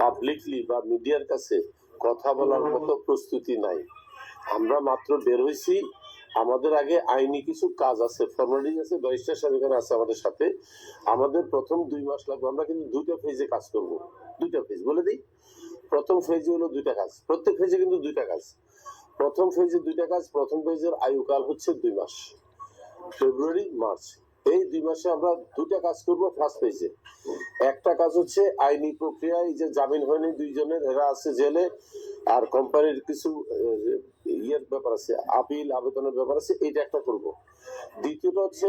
Publicly বা মিডিয়ার কাছে কথা বলার মতো প্রস্তুতি নাই। আমরা মাত্র বের হয়েছি আমাদের আগে আইনি কিছু কাজ আছে ফর্মালিটি আছে ব্যারিস্টার সাহেব এখানে আছে আমাদের সাথে। আমাদের প্রথম দুই মাস লাগবে। আমরা কিন্তু দুইটা ফেজে কাজ করব। দুইটা ফেজ বলে দিই। প্রথম ফেজে হলো দুইটা কাজ। প্রত্যেক ফেজে কিন্তু দুইটা কাজ। প্রথম ফেজে দুইটা কাজ প্রথম ফেজের আয়ুকাল হচ্ছে দুই মাস। ফেব্রুয়ারি মার্চ এই দুই মাসে আমরা দুইটা কাজ করব ফার্স্ট ফেজে একটা কাজ হচ্ছে আইনি প্রক্রিয়া, এই যে জামিন হয়নি দুইজনের, এরা আছে জেলে, আর কোম্পানির কিছু ইয়ের ব্যাপার আছে, আপিল, আবেদনের ব্যাপার আছে এটা একটা করব। দ্বিতীয়টা হচ্ছে,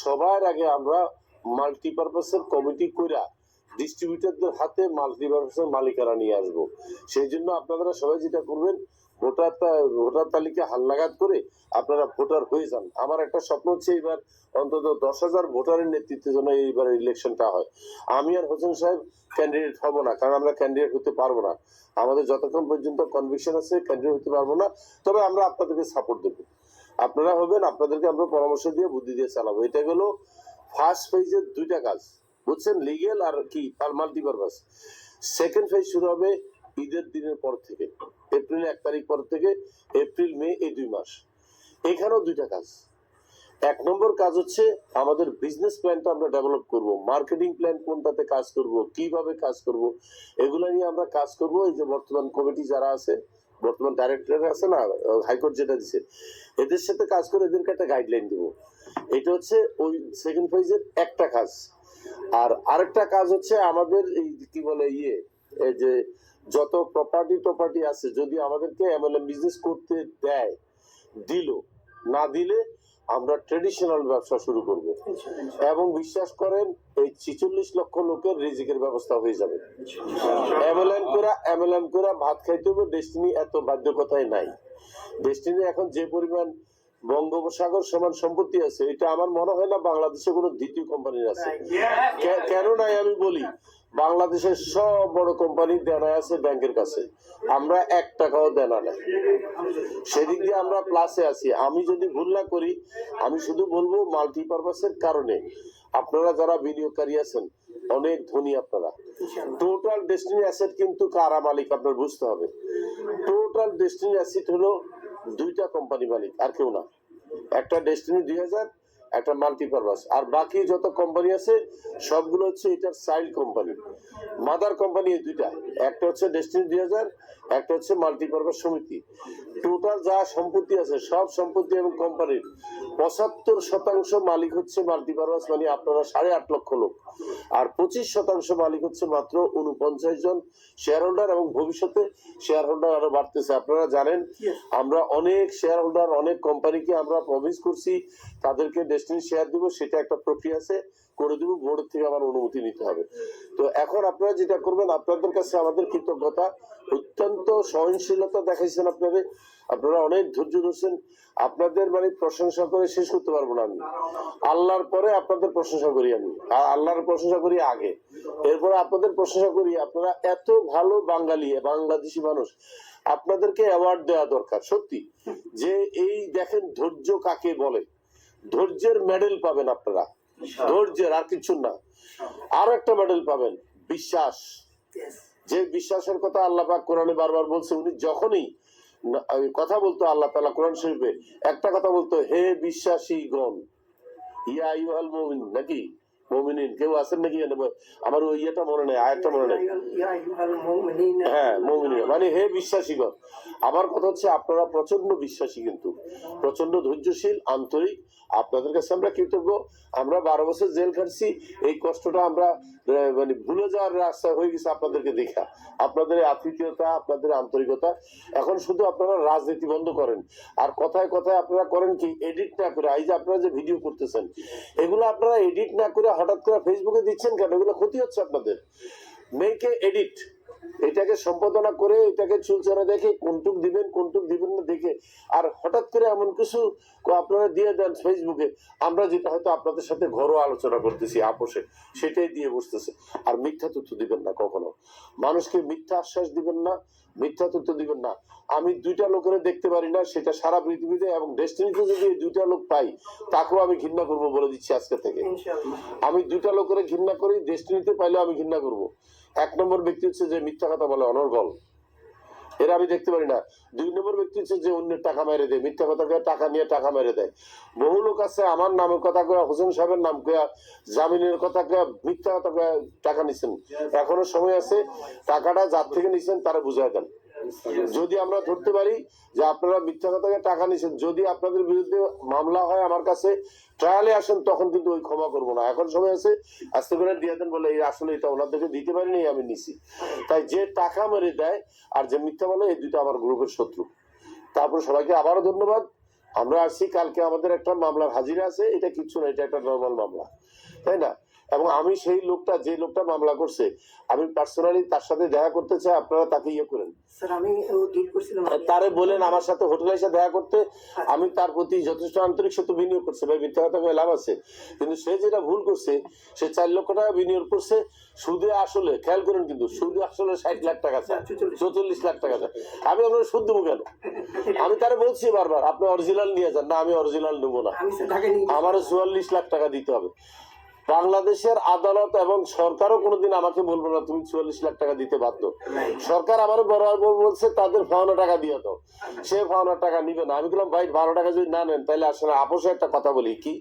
সবার আগে আমরা মাল্টিপারপাসের কমিটি কইরা ডিস্ট্রিবিউটরদের হাতে মাল্টিপারপাসের মালিকানা নিয়ে আসব। সেই জন্য আপনারা সবাই যেটা করবেন ভোটার ভোটার তালিকা হালনাগাদ করে আপনারা ভোটার হয়ে যান। আমার একটা স্বপ্ন হচ্ছে এবার অন্তত দশ হাজার ভোটারের নেতৃত্বে যেন এইবার ইলেকশনটা হয়। আমি আর হোসেন সাহেব ক্যান্ডিডেট হব না, কারণ আমরা ক্যান্ডিডেট হতে পারব না। আমাদের যতক্ষণ পর্যন্ত কনভিকশন আছে ক্যান্ডিডেট হতে পারব না। তবে আমরা আপনাদেরকে সাপোর্ট দেবো। আপনারা হবেন, আপনাদেরকে আমরা পরামর্শ দিয়ে বুদ্ধি দিয়ে চালাবো। এটা হলো ফার্স্ট ফেজের দুইটা কাজ। বুঝছেন? লিগেল আর কি মাল্টিপারপাস সেকেন্ড ফেজ শুরু হবে ঈদের দিনের পর থেকে, এপ্রিল এক তারিখ পর থেকে, এপ্রিল, মে এই দুই মাস। এখানেও দুইটা কাজ। এক নম্বর কাজ হচ্ছে আমাদের বিজনেস প্ল্যানটা আমরা ডেভেলপ করব। মার্কেটিং প্ল্যান কোনটাতে কাজ করব, কীভাবে কাজ করব, এগুলো নিয়ে আমরা কাজ করব। এই যে বর্তমান কমিটি যারা আছে, বর্তমান ডাইরেক্টর আছে না হাইকোর্ট যেটা দিছে, এদের সাথে কাজ করে এদেরকে একটা গাইডলাইন দিব। এটা হচ্ছে ওই সেকেন্ড ফেজের একটা কাজ। আর আরেকটা কাজ হচ্ছে আমাদের এই কি বলে ইয়ে যে যত প্রপার্টি টপার্টি আছে যদি আমাদেরকে এমএলএম বিজনেস করতে দেয় দিল না দিলে আমরা ট্রেডিশনাল ব্যবসা শুরু করব। এবং বিশ্বাস করেন এই ছিচল্লিশ লক্ষ লোকের রিজিকের ব্যবস্থা হয়ে যাবে। এমএলএম করে এমএলএম করে ভাত খাইতে হবে ডেস্টিনি এত বাধ্যকতাই নাই। ডেস্টিনি এখন যে পরিমাণ বঙ্গোপসাগর সমান সম্পত্তি আছে এটা আমার মনে হয় না বাংলাদেশে কোনো দ্বিতীয় কোম্পানির আছে। কেন নাই আমি বলি? বাংলাদেশের সব বড় কোম্পানি দেনা আছে ব্যাংকের কাছে। আমরা এক টাকাও দেনা নেই। সেদিক দিয়ে আমরা প্লাসে আছি। আমি যদি ভুল না করি, আমি শুধু বলব মাল্টিপারপাসের কারণে। আপনারা যারা বিনিয়োগকারী আছেন, অনেক ধনী আপনারা। টোটাল ডেস্টিনি অ্যাসেট কিন্তু কারা মালিক আপনার বুঝতে হবে। টোটাল ডেস্টিনি অ্যাসেট হলো দুইটা কোম্পানি মালিক, আর কেউ না। একটা ডেস্টিনি দুই হাজার একটা মাল্টিপারপাস আর বাকি যত কোম্পানি আছে সবগুলো হচ্ছে এটার চাইল্ড কোম্পানি মাদার কোম্পানি এই দুইটা। একটা হচ্ছে ডেস্টিনি দুই হাজার একটা হচ্ছে মাল্টিপারপাস সমিতি। টোটাল যা সম্পত্তি আছে সব সম্পত্তি এবং কোম্পানির পঁচাত্তর শতাংশ মালিক হচ্ছে মাল্টিপারপাস মানে আপনারা সাড়ে আট লক্ষ লোক। আর পঁচিশ শতাংশ মালিক হচ্ছে মাত্র উনপঞ্চাশ জন শেয়ার হোল্ডার এবং ভবিষ্যতে শেয়ার হোল্ডার আরও বাড়তেছে। আপনারা জানেন আমরা অনেক শেয়ার হোল্ডার অনেক কোম্পানিকে আমরা প্রমিস করছি তাদেরকে ডেস্টিনি শেয়ার দিব, সেটা একটা প্রক্রিয়া আছে, করে দিব বোর্ড থেকে আমার অনুমতি নিতে হবে। তো এখন আপনারা যেটা করবেন, আপনাদের কাছে আমাদের কৃতজ্ঞতা, অত্যন্ত সহনশীলতা দেখাইছেন আপনাদের। আপনারা অনেক ধৈর্য ধরছেন। আপনাদের মানে প্রশংসা করে শেষ করতে পারব না আমি। আল্লাহর পরে আপনাদের প্রশংসা করি আমি। আল্লাহর প্রশংসা করি আগে। এরপরে আপনাদের প্রশংসা করি, আপনারা এত ভালো বাঙালি, বাংলাদেশি মানুষ, আপনাদেরকে অ্যাওয়ার্ড দেওয়া দরকার, সত্যি। যে এই দেখেন ধৈর্য কাকে বলে? ধৈর্যের মেডেল পাবেন আপনারা। ধৈর্যের আর কিছু না। আর একটা মেডেল পাবেন বিশ্বাস। যে বিশ্বাসের কথা আল্লাহ পাক কোরআনে বারবার বলছে উনি যখনই কথা বলতো আল্লাহ তালা কোরআন শরীফে একটা কথা বলতো হে বিশ্বাসী গণ ইয়া ইউহাল মুমিন নাকি? হ্যাঁ মানে আমার কথা হচ্ছে আপনারা প্রচণ্ড বিশ্বাসী কিন্তু। প্রচণ্ড ধৈর্যশীল, আন্তরিক। আপনাদের কাছে আমরা কৃতজ্ঞ। আমরা বারো বছর জেল খাটছি, এই কষ্টটা আমরা মানে ভুলে যাওয়ার রাস্তা হয়ে গেছে আপনাদেরকে দেখা। আপনাদের আতিথেয়তা, আপনাদের আন্তরিকতা, এখন শুধু আপনারা রাজনীতি বন্ধ করেন। আর কথায় কথায় আপনারা করেন কি? এডিট না করে, এই যে আপনারা যে ভিডিও করতেছেন, এগুলো আপনারা এডিট না করে হঠাৎ করে ফেসবুকে দিচ্ছেন কেন? এগুলো ক্ষতি হচ্ছে আপনাদের? মেয়েকে এডিট এটাকে সম্পাদনা করে এটাকে চুলচারা দেখে কোনটুক দিবেন কোনটুক দিবেন না দেখে। আর হঠাৎ করে এমন কিছু আপনারা দিয়ে দেন ফেসবুকে আমরা যেটা হয়তো আপনাদের সাথে ঘরোয়া আলোচনা করতেছি, আপোষে, সেটাই দিয়ে বসতেছে। আর মিথ্যা তথ্য দিবেন না কখনো। মানুষকে মিথ্যা আশ্বাস দিবেন না, মিথ্যা তথ্য দিবেন না। আমি দুইটা লোকের দেখতে পারি না সেটা সারা পৃথিবীতে এবং ডেস্টিনিতে যদি এই দুইটা লোক পাই তাকেও আমি ঘৃণা করব বলে দিচ্ছি আজকে থেকে। আমি দুইটা লোকের ঘৃণা করি ডেস্টিনিতে পাইলেও আমি ঘৃণা করব। এক নম্বর ব্যক্তি হচ্ছে যে মিথ্যা কথা বলে অনর্গল। এরা আমি দেখতে পারি না। দুই নম্বর ব্যক্তি হচ্ছে যে অন্যের টাকা মেরে দেয় মিথ্যা কথা কয়ে টাকা নিয়ে টাকা মেরে দেয়। বহু লোক আছে আমার নামের কথা কয়া হোসেন সাহেবের নাম কয়া জামিনের কথা কয়া মিথ্যা কথা কয়া টাকা নিছেন। এখনও সময় আছে টাকাটা যার থেকে নিছেন তারা বুঝাই দেন। যদি আমরা ধরতে পারি যে আপনারা মিথ্যা কথা টাকা নিছেন যদি আপনাদের বিরুদ্ধে মামলা হয় আমার কাছে ট্রায়ালে আসেন, তখন কিন্তু ওই ক্ষমা করব না। এখন সময় আছে, আস্তে করে দিয়ে দেন বলে আসলে এটা ওনাদেরকে দিতে পারিনি, আমি নিছি। তাই যে টাকা মেরে দেয় আর যে মিথ্যা বলে, এই দুটো আমার গ্রুপের শত্রু। তারপর সবাইকে আবারও ধন্যবাদ। আমরা আসছি, কালকে আমাদের একটা মামলার হাজিরা আছে, এটা কিচ্ছু না, এটা একটা নর্মাল মামলা। তাই না? এবং আমি সেই লোকটা যে লোকটা মামলা করছে আমি পার্সোনালি তার সাথে দেখা করতে চাই আপনারা তাকে ইয়ে করেন। আমি তারে বলেন আমার সাথে হোটেলে এসে দেখা করতে আমি তার প্রতি যথেষ্ট আন্তরিক সত্য বিনিয়োগ করছে। ভাই মিথ্যা কথা লাভ আছে। কিন্তু সে যেটা ভুল করছে সে চার লক্ষ টাকা বিনিয়োগ করছে সুদে আসলে খেয়াল করেন কিন্তু সুদে আসলে ষাট লাখ টাকা আছে। চৌচল্লিশ। লাখ টাকা আছে। আমি আপনার সুদ দেবো কেন আমি তারে বলছি বারবার আপনি অরিজিনাল নিয়ে যান। না আমি অরিজিনাল নেব না। আমারও চুয়াল্লিশ লাখ টাকা দিতে হবে। বাংলাদেশের আদালত এবং সরকারও কোনোদিন আমাকে বলব না, তুমি চুয়াল্লিশ লাখ টাকা দিতে বাধ্য। সরকার আমারও বরাবর বলছে, তাদের ফাওনা টাকা দিয়ে দাও। সে ফাওনা টাকা নিবে না। আমি বললাম, ভাই, বারো টাকা যদি না নেন, তাহলে আসলে আপোষে একটা কথা বলি কি?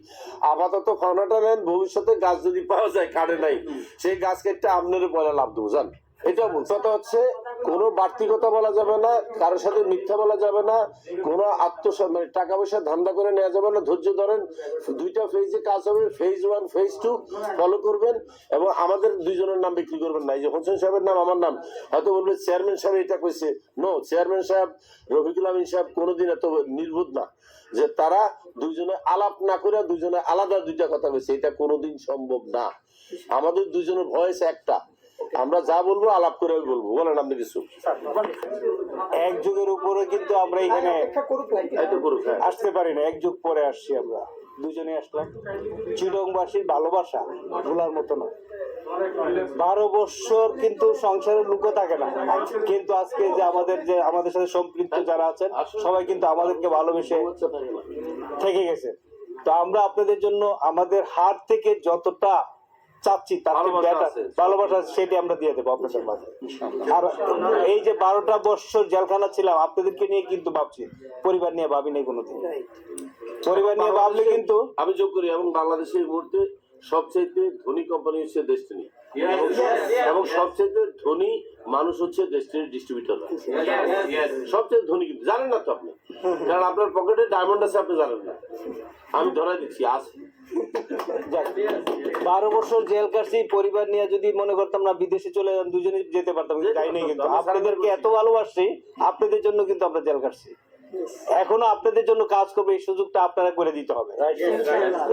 আপাতত ফাওনাটা নেন, ভবিষ্যতে গাছ যদি পাওয়া যায় কাটে নাই, সেই গাছ কেটে আপনার পয়লা লাভ দেবো, জান? এটা বলছে। হচ্ছে কোনো বাড়তি কথা বলা যাবে না, কারোর সাথে মিথ্যা বলা যাবে না, কোনো আত্মসম্মান মানে টাকা পয়সা ধান্দা করে নেওয়া যাবে না, ধৈর্য ধরেন, দুইটা ফেজে কাজ হবে phase one phase two follow করবেন এবং আমাদের দুইজনের নাম বিক্রি করবেন না। এই যে হোসেন সাহেবের নাম, আমার নাম, হয়তো বলবে চেয়ারম্যান সাহেব এটা কইছে। নো চেয়ারম্যান সাহেব, রফিকুল আমিন সাহেব কোনোদিন এত নির্বোধ না, যে তারা দুইজনে আলাপ না করে দুজনে আলাদা দুইটা কথা কইছে এটা কোনোদিন সম্ভব না। আমাদের দুইজনের ভয়েস একটা। আমরা যা বলব আলাপ করে বলব বলেন আপনি কিছু। এক যুগের উপরে কিন্তু আমরা এখানে হ্যাঁ। আসতে পারি না এক যুগ পরে আসছি আমরা। দুজনে আসলাম। চিরংবাসীর ভালোবাসা ভোলার মতো না। বারো বছর কিন্তু সংসারের লুকো থাকে না। কিন্তু আজকে যে আমাদের যে আমাদের সাথে সম্পৃক্ত যারা আছেন সবাই কিন্তু আমাদেরকে ভালোবেসে থেকে গেছে। তো আমরা আপনাদের জন্য আমাদের হাত থেকে যতটা চাচ্ছি তার ভালোবাসা আছে। আছে, সেটি আমরা দিয়ে দেবো আপনাদের মাঝে। আর এই যে বারোটা বৎসর জেলখানা ছিলাম আপনাদেরকে নিয়ে কিন্তু ভাবছি পরিবার নিয়ে ভাবি নাই কোনোদিন। পরিবার নিয়ে ভাবলে কিন্তু আমি যোগ করি এবং বাংলাদেশে এই মুহূর্তে সবচেয়ে ধনী কোম্পানি হচ্ছে ডেস্টিনি এবং সবচেয়ে ধনী মানুষ হচ্ছে ডেস্টিনি ডিস্ট্রিবিউটর সবচেয়ে ধনী কিন্তু জানেন না তো আপনি? কারণ আপনার পকেটে ডায়মন্ড আছে আপনি জানেন না। আমি ধরা দিচ্ছি আজ যাক, বারো বছর জেল কাটছি পরিবার নিয়ে যদি মনে করতাম না বিদেশে চলে যেতাম, দুজনে যেতে পারতাম যাই নাই কিন্তু। আপনাদেরকে এত ভালোবাসছি আপনাদের জন্য কিন্তু আমরা জেল কাটছি এখনও আপনাদের জন্য কাজ করবে এই সুযোগটা আপনারা করে দিতে হবে।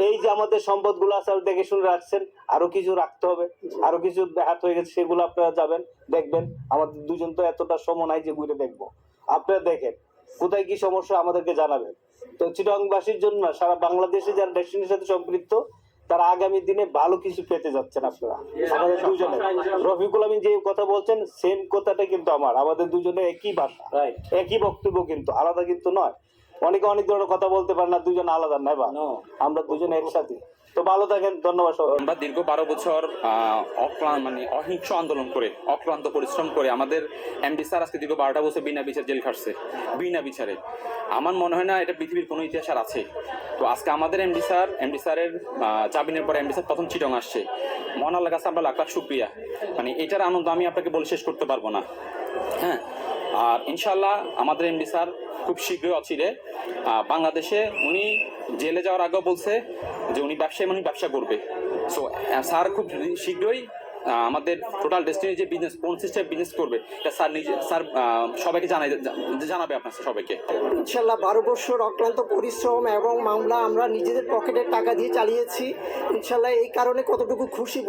এই যে আমাদের সম্পদগুলো আছে দেখে শুনে রাখছেন আরও কিছু রাখতে হবে। আরও কিছু হাত হয়ে গেছে সেগুলো আপনারা যাবেন দেখবেন। আমাদের দুজন তো এতটা সময় নাই যে ঘুরে দেখব। আপনারা দেখেন কোথায় কি সমস্যা আমাদেরকে জানাবেন। তো চিটংবাসীর জন্য সারা বাংলাদেশে যারা ডেস্টিনির সাথে সম্পৃক্ত তারা আগামী দিনে ভালো কিছু পেতে যাচ্ছেন আপনারা। আমাদের দুজনে রফিকুল আমিন যে কথা বলছেন সেম কথাটা কিন্তু আমার। আমাদের দুজনে একই ভাষা। একই বক্তব্য কিন্তু আলাদা কিন্তু নয়। অনেকে অনেক ধরনের কথা বলতে পারে না দুজন আলাদা নাই বা আমরা দুজনে একসাথে। তো ভালো থাকেন, ধন্যবাদ আমরা দীর্ঘ বারো বছর অক্লান্ত মানে অহিংস আন্দোলন করে, অক্লান্ত পরিশ্রম করে আমাদের এমডি স্যার আজকে দীর্ঘ বারোটা বছর বিনা বিচার জেল খাটছে, বিনা বিচারে। আমার মনে হয় না এটা পৃথিবীর কোনো ইতিহাস আর আছে। তো আজকে আমাদের এমডি স্যার এমডি স্যারের জামিনের পরে এমডি স্যার প্রথম চিটং আসছে। মহান আল্লাহ কাছে আমরা লাখ লাখ শুক্রিয়া মানে এটার আনন্দ আমি আপনাকে বলে শেষ করতে পারব না। হ্যাঁ আর ইনশাল্লাহ আমাদের এমডি স্যার খুব শীঘ্রই অচিরে বাংলাদেশে উনি জেলে যাওয়ার আগেও বলছে যে উনি ব্যবসায়ী মানে ব্যবসা করবে। সো স্যার খুব শীঘ্রই আমাদের টোটাল ডেস্টিনি যে বিজনেস কোন সিস্টেম বিজনেস করবে, এটা স্যার নিজে স্যার সবাইকে জানাই জানাবে আপনার সবাইকে। ইনশাল্লাহ বারো বছর অক্লান্ত পরিশ্রম এবং মামলা আমরা নিজেদের পকেটের টাকা দিয়ে চালিয়েছি। ইনশাল্লাহ এই কারণে কতটুকু খুশি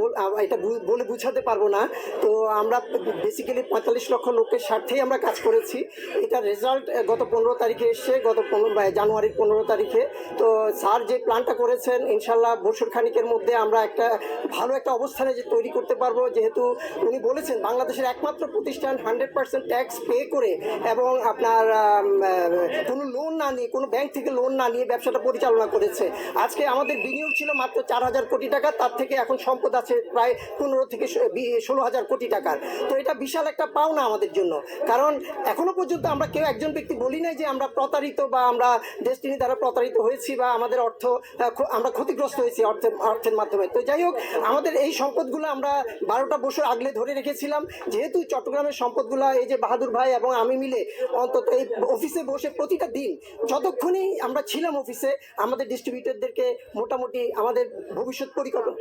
এটা বলে বুঝাতে পারব না। তো আমরা বেসিক্যালি পঁয়তাল্লিশ লক্ষ লোকের স্বার্থেই আমরা কাজ করেছি। এটা রেজাল্ট গত পনেরো তারিখে এসছে, গত পনেরো জানুয়ারির পনেরো তারিখে। তো স্যার যে প্ল্যানটা করেছেন ইনশাল্লাহ বছর খানিকের মধ্যে আমরা একটা ভালো একটা অবস্থানে যে তৈরি করতে পারব, যেহেতু উনি বলেছেন বাংলাদেশের একমাত্র প্রতিষ্ঠান হান্ড্রেড পার্সেন্ট ট্যাক্স পে করে এবং আপনার কোনো লোন না নিয়ে, কোনো ব্যাংক থেকে লোন না নিয়ে ব্যবসাটা পরিচালনা করেছে। আজকে আমাদের বিনিয়োগ ছিল মাত্র চার হাজার কোটি টাকা, তার থেকে এখন সম্পদ আছে প্রায় পনেরো থেকে ষোলো হাজার কোটি টাকার। তো এটা বিশাল একটা পাওনা আমাদের জন্য। কারণ এখনও পর্যন্ত আমরা কেউ একজন ব্যক্তি বলি নাই যে আমরা প্রতারিত বা আমরা ডেস্টিনি দ্বারা প্রতারিত হয়েছি বা আমাদের অর্থ আমরা ক্ষতিগ্রস্ত হয়েছি অর্থের অর্থের মাধ্যমে। তো যাই হোক, আমাদের এই সম্পদগুলো আমরা বারোটা বছর আগলে ধরে রেখেছিলাম। যেহেতু চট্টগ্রামের সম্পদগুলো এই যে বাহাদুর ভাই এবং আমি মিলে অন্তত এই অফিসে বসে প্রতিটা দিন যতক্ষণই আমরা ছিলাম অফিসে আমাদের ডিস্ট্রিবিউটরদেরকে মোটামুটি আমাদের ভবিষ্যৎ পরিকল্পনা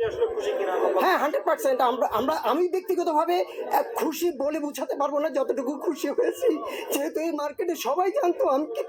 হ্যাঁ হান্ড্রেড পার্সেন্ট আমরা আমরা আমি ব্যক্তিগতভাবে খুশি বলে বোঝাতে পারব না যতটুকু খুশি হয়েছি। যেহেতু এই মার্কেটে সবাই জানতো আমি কি